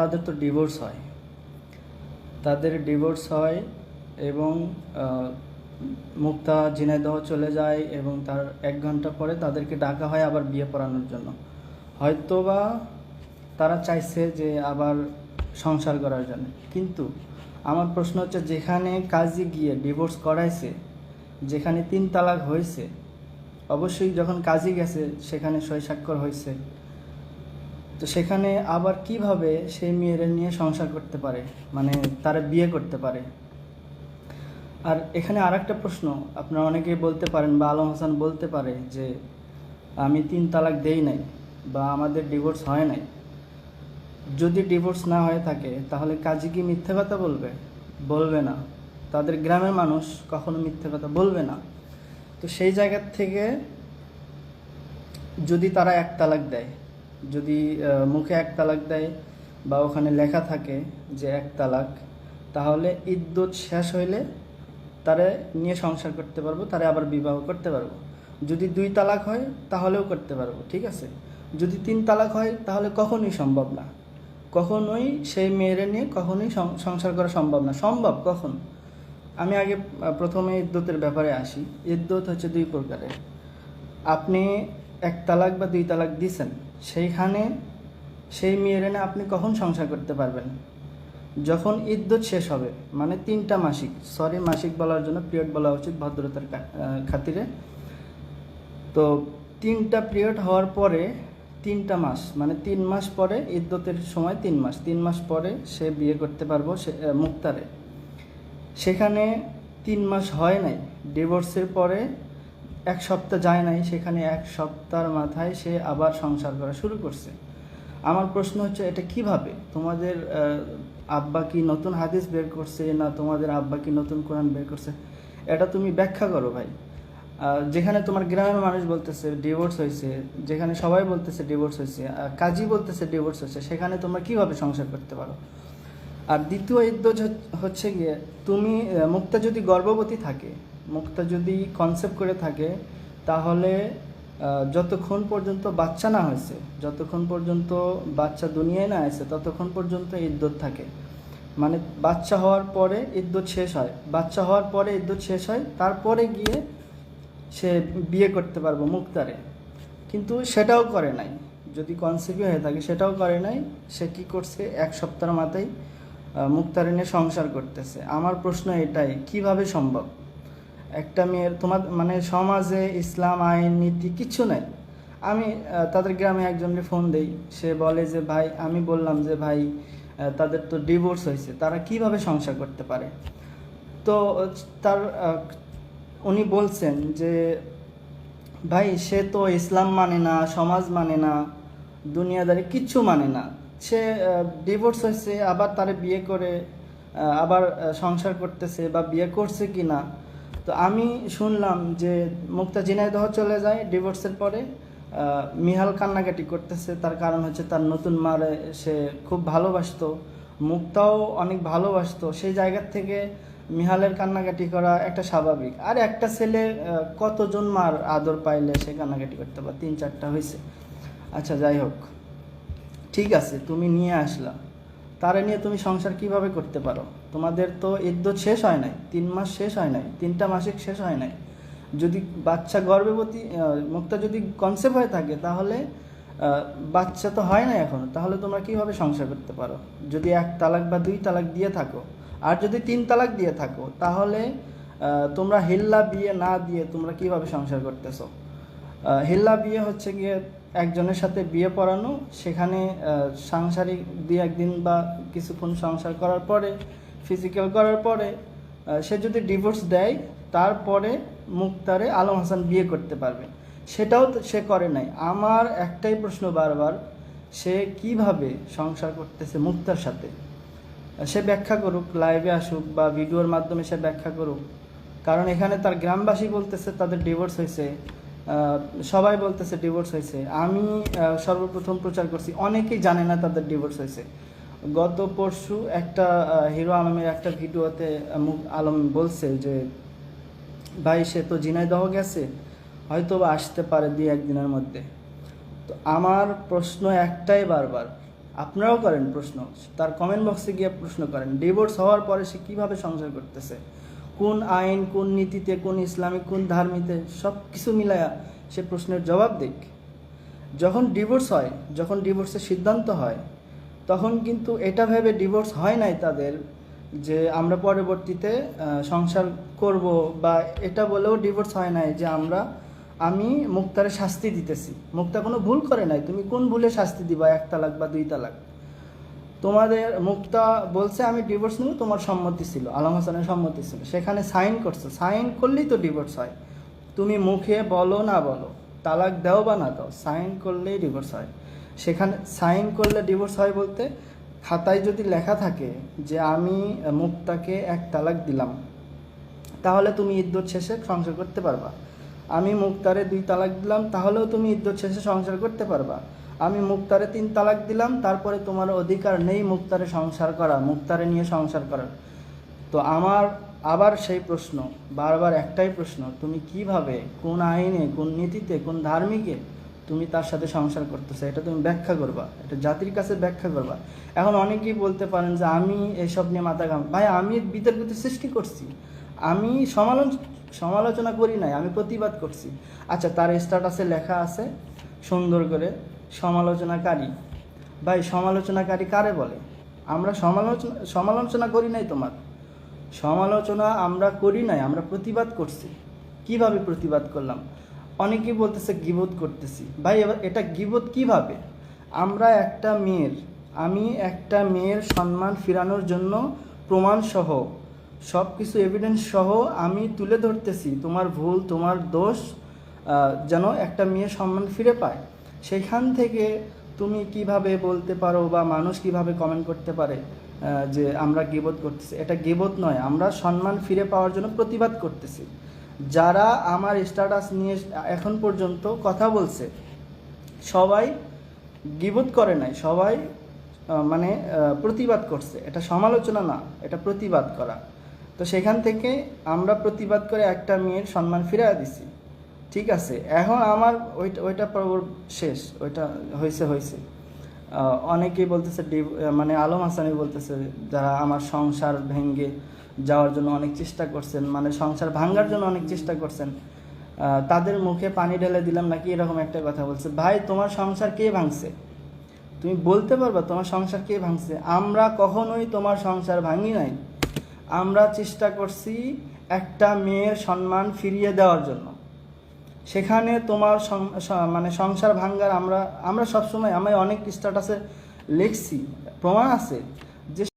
তাদের তো ডিভোর্স হয়। তাদের ডিভোর্স হয় এবং মুক্তা, ঝিনাইদহ চলে যায় এবং তার এক ঘণ্টা পরে তাদেরকে ডাকা হয় আবার বিয়ে পড়ানোর জন্য। হয়তোবা তারা চাইছে যে আবার সংসার করার জন্য। কিন্তু আমার প্রশ্ন হচ্ছে, যেখানে কাজে গিয়ে ডিভোর্স করাইছে, যেখানে তিন তালাক হয়েছে অবশ্যই যখন কাজে গেছে, সেখানে সই স্বাক্ষর হয়েছে তো সেখানে আবার কীভাবে সেই মেয়েরা নিয়ে সংসার করতে পারে? মানে তারা বিয়ে করতে পারে? আর এখানে আর একটা প্রশ্ন, আপনারা অনেকেই বলতে পারেন বা আলম হাসান বলতে পারে যে, আমি তিন তালাক দেই নাই বা আমাদের ডিভোর্স হয় নাই। যদি ডিভোর্স না হয়ে থাকে, তাহলে কাজী কি মিথ্যে কথা বলবে? বলবে না। তাদের গ্রামের মানুষ কখনো মিথ্যে কথা বলবে না। তো সেই জায়গা থেকে যদি তারা এক তালাক দেয় যদি মুখে এক তালাক দেয় বা ওখানে লেখা থাকে যে এক তালাক, তাহলে ইদ্যুৎ শেষ হইলে তারে নিয়ে সংসার করতে পারব, তারে আবার বিবাহ করতে পারব। যদি দুই তালাক হয়, তাহলেও করতে পারব, ঠিক আছে? যদি তিন তালাক হয়, তাহলে কখনোই সম্ভব না। কখনোই সেই মেয়েরে নিয়ে কখনোই সংসার করা সম্ভব না। সম্ভব কখন? আমি আগে প্রথমে ইদ্যুতের ব্যাপারে আসি। ইদ্যুৎ হচ্ছে দুই প্রকারের। আপনি এক তালাক বা দুই তালাক দিছেন সেইখানে সেই মেয়ের এনে আপনি কখন সংসার করতে পারবেন? যখন ইদ্যুৎ শেষ হবে মানে তিনটা মাসিক সরি মাসিক বলার জন্য পিরিয়ড বলা উচিত ভদ্রতার খাতিরে। তো তিনটা পিরিয়ড হওয়ার পরে তিনটা মাস মানে তিন মাস পরে ইদ্যতের সময় তিন মাস তিন মাস পরে সে বিয়ে করতে পারব সে মুক্তারে। সেখানে তিন মাস হয় নাই ডিভোর্সের পরে এক সপ্তাহ যায় নাই, সেখানে এক সপ্তাহের মাথায় সে আবার সংসার করা শুরু করছে। আমার প্রশ্ন হচ্ছে, এটা কীভাবে? তোমাদের আব্বা কি নতুন হাদিস বের করছে না তোমাদের আব্বা কি নতুন কোরআন বের করছে? এটা তুমি ব্যাখ্যা করো ভাই। যেখানে তোমার গ্রামের মানুষ বলতেছে ডিভোর্স হয়েছে, যেখানে সবাই বলতেছে ডিভোর্স হয়েছে কাজী বলতেছে ডিভোর্স হয়েছে, সেখানে তোমরা কীভাবে সংসার করতে পারো? আর দ্বিতীয় ইদ্যত হচ্ছে গিয়ে, তুমি মুক্তা যদি গর্ভবতী থাকে মুক্তা যদি কনসেপ্ট করে থাকে তাহলে যতক্ষণ পর্যন্ত বাচ্চা না হয়েছে যতক্ষণ পর্যন্ত বাচ্চা দুনিয়ায় না আসে ততক্ষণ পর্যন্ত ইদ্যত থাকে। মানে বাচ্চা হওয়ার পরে ইদ্যত শেষ হয়। বাচ্চা হওয়ার পরে ইদ্যত শেষ হয় তারপরে গিয়ে সে বিয়ে করতে পারব মুক্তারে। কিন্তু সেটাও করে নাই। যদি কনসিভি হয়ে থাকে সেটাও করে নাই। সে কি করছে? এক সপ্তাহের মাথায় আহ, মুক্তারে নিয়ে সংসার করতেছে। আমার প্রশ্ন এটাই কীভাবে সম্ভব? একটা মেয়ের তোমার মানে সমাজে ইসলাম, আইন, নীতি কিচ্ছু নাই। আমি তাদের গ্রামে একজনকে ফোন দেই। সে বলে যে, ভাই, আমি বললাম যে, ভাই তাদের তো ডিভোর্স হয়েছে। তারা কীভাবে সংসার করতে পারে? তো, তার উনি বলছেন যে, ভাই, সে তো ইসলাম মানে না, সমাজ মানে না, দুনিয়াদারি কিচ্ছু মানে না। সে ডিভোর্স হয়েছে, আবার তারে বিয়ে করে আবার সংসার করতেছে বা বিয়ে করছে কি না তো আমি শুনলাম যে মুক্তা ঝিনাইদহ চলে যায় ডিভোর্সের পরে মিহাল কান্নাকাটি করতেছে, তার কারণ হচ্ছে তার নতুন মারে সে খুব ভালোবাসতো, মুক্তাও অনেক ভালোবাসতো, সেই জায়গার থেকে মিহালের কান্নাকাটি করা একটা স্বাভাবিক। আর একটা ছেলে কতজন মার আদর পাইলে সে কান্নাকাটি করতে পারে? তিন চারটা হয়েছে আচ্ছা যাই হোক। ঠিক আছে, তুমি নিয়ে আসলা। তারা নিয়ে তুমি সংসার কীভাবে করতে পারো? তোমাদের তো ইদ্যত শেষ হয় নাই, তিন মাস শেষ হয় নাই, তিনটা মাসিক শেষ হয় নাই। যদি বাচ্চা গর্ভবতী মুক্তা যদি কনসেপ্ট হয়ে থাকে, তাহলে বাচ্চা তো হয় না এখন, তাহলে তোমরা কীভাবে সংসার করতে পারো? যদি এক তালাক বা দুই তালাক দিয়ে থাকো, আর যদি তিন তালাক দিয়ে থাকো, তাহলে তোমরা হিল্লা বিয়ে না দিয়ে তোমরা কীভাবে সংসার করতেছো? হেল্লা বিয়ে হচ্ছে গিয়ে একজনের সাথে বিয়ে পড়ানো, সেখানে সাংসারিক দুই একদিন বা কিছুক্ষণ সংসার করার পরে ফিজিক্যাল করার পরে সে যদি ডিভোর্স দেয়, তারপরে মুক্তারে আলম হাসান বিয়ে করতে পারবে। সেটাও সে করে নাই। আমার একটাই প্রশ্ন বারবার, সে কীভাবে সংসার করতেছে মুক্তার সাথে? সে ব্যাখ্যা করুক লাইভে আসুক বা ভিডিওর মাধ্যমে সে ব্যাখ্যা করুক। কারণ এখানে তার গ্রামবাসী বলতেছে, তাদের ডিভোর্স হয়েছে। সবাই বলতেছে ডিভোর্স হয়েছে। আমি সর্বপ্রথম প্রচার করছি, অনেকেই জানে না তাদের ডিভোর্স হয়েছে। গত পরশু একটা হিরো আলমের একটা ভিডিওতে আলম বলছে যে, ভাই, সে তো ঝিনাইদহ গেছে হয়তো বা আসতে পারে দুই একদিনের মধ্যে। তো আমার প্রশ্ন একটাই বারবার, আপনারাও করেন প্রশ্ন? তার কমেন্ট বক্সে গিয়ে প্রশ্ন করেন ডিভোর্স হওয়ার পরে সে কীভাবে সংসার করতেছে? কোন আইন, কোন নীতিতে, কোন ইসলামিক, কোন ধার্মিতে সব কিছু মিলায়া সে প্রশ্নের জবাব দিক। যখন ডিভোর্স হয়, যখন ডিভোর্সের সিদ্ধান্ত হয়, তখন কিন্তু এটা ভেবে ডিভোর্স হয় নাই তাদের যে আমরা পরবর্তীতে সংসার করব বা এটা বলেও ডিভোর্স হয় নাই যে আমরা, আমি মুক্তারে শাস্তি দিতেছি। মুক্তা কোনো ভুল করে নাই। তুমি কোন ভুলে শাস্তি দিবা? এক তালাক বা দুই তালাক? তোমাদের মুক্তা বলছে, আমি ডিভোর্স নেব, তোমার সম্মতি ছিল। আলম হাসানের সম্মতি ছিল। সেখানে সাইন করছ। সাইন করলেই তো ডিভোর্স হয়। তুমি মুখে বলো না বলো, তালাক দাও বা না দাও, সাইন করলেই ডিভোর্স হয়। সেখানে সাইন করলে ডিভোর্স হয় বলতে, খাতায় যদি লেখা থাকে যে, আমি মুক্তাকে এক তালাক দিলাম। তাহলে তুমি ইদ্যুৎ শেষে সংসার করতে পারবা। আমি মুক্তারে দুই তালাক দিলাম, তাহলেও তুমি ইদ্যুৎ শেষে সংসার করতে পারবা। আমি মুক্তারে তিন তালাক দিলাম, তারপরে তোমার অধিকার নেই মুক্তারে সংসার করা, মুক্তারে নিয়ে সংসার করার তো আমার আবার সেই প্রশ্ন, বারবার একটাই প্রশ্ন, তুমি কীভাবে, কোন আইনে, কোন নীতিতে, কোন ধার্মিকে তুমি তার সাথে সংসার করতেছো? এটা তুমি ব্যাখ্যা করবা, এটা জাতির কাছে ব্যাখ্যা করবা। এখন অনেকেই বলতে পারেন যে আমি এসব নিয়ে মাথা ঘাম ভাই, আমি বিতর্কিত সৃষ্টি করছি। আমি সমালোচ সমালোচনা করি নাই, আমি প্রতিবাদ করছি। আচ্ছা তার স্ট্যাটাসে লেখা আছে সুন্দর করে। সমালোচনাকারী। ভাই, সমালোচনাকারী কারে বলে? আমরা সমালোচনা সমালোচনা করি নাই তোমার। সমালোচনা আমরা করি নাই, আমরা প্রতিবাদ করছি। কীভাবে প্রতিবাদ করলাম? অনেকেই বলতেছে গিবোধ করতেছি। ভাই, এবার এটা গিবোধ কীভাবে? আমরা একটা মেয়ের, আমি একটা মেয়ের সম্মান ফিরানোর জন্য প্রমাণ সহ সব কিছু এভিডেন্স সহ আমি তুলে ধরতেছি। তোমার ভুল, তোমার দোষ যেন একটা মেয়ে সম্মান ফিরে পায়। সেখান থেকে তুমি কীভাবে বলতে পারো বা মানুষ কীভাবে কমেন্ট করতে পারে যে আমরা গিবোধ করতেছি? এটা গিবোধ নয়, আমরা সম্মান ফিরে পাওয়ার জন্য প্রতিবাদ করতেছি। যারা আমার স্ট্যাটাস নিয়ে এখন পর্যন্ত কথা বলছে, সবাই গিবোধ করে নাই, সবাই মানে প্রতিবাদ করছে। এটা সমালোচনা না, এটা প্রতিবাদ করা। তো সেখান থেকে আমরা প্রতিবাদ করে একটা মেয়ের সম্মান ফিরিয়ে দিছি। ঠিক আছে, এখন আমার ওইটা ওইটা পর- শেষ, ওইটা হয়েছে হয়েছে অনেকেই বলতেছে মানে আলম হাসানি বলতেছে যারা আমার সংসার ভেঙ্গে যাওয়ার জন্য অনেক চেষ্টা করছেন মানে সংসার ভাঙার জন্য অনেক চেষ্টা করছেন তাদের মুখে পানি ঢেলে দিলাম নাকি এরকম একটা কথা বলছে, ভাই, তোমার সংসার কে ভাঙছে? তুমি বলতে পারবা তোমার সংসার কে ভাঙছে? আমরা কখনোই তোমার সংসার ভাঙি নাই। আমরা চেষ্টা করছি একটা মেয়ের সম্মান ফিরিয়ে দেওয়ার জন্য। সেখানে তোমার মানে সংসার ভাঙ্গার আমরা আমরা সবসময় আমি অনেক স্ট্যাটাসে লিখছি, প্রমাণ আছে। যে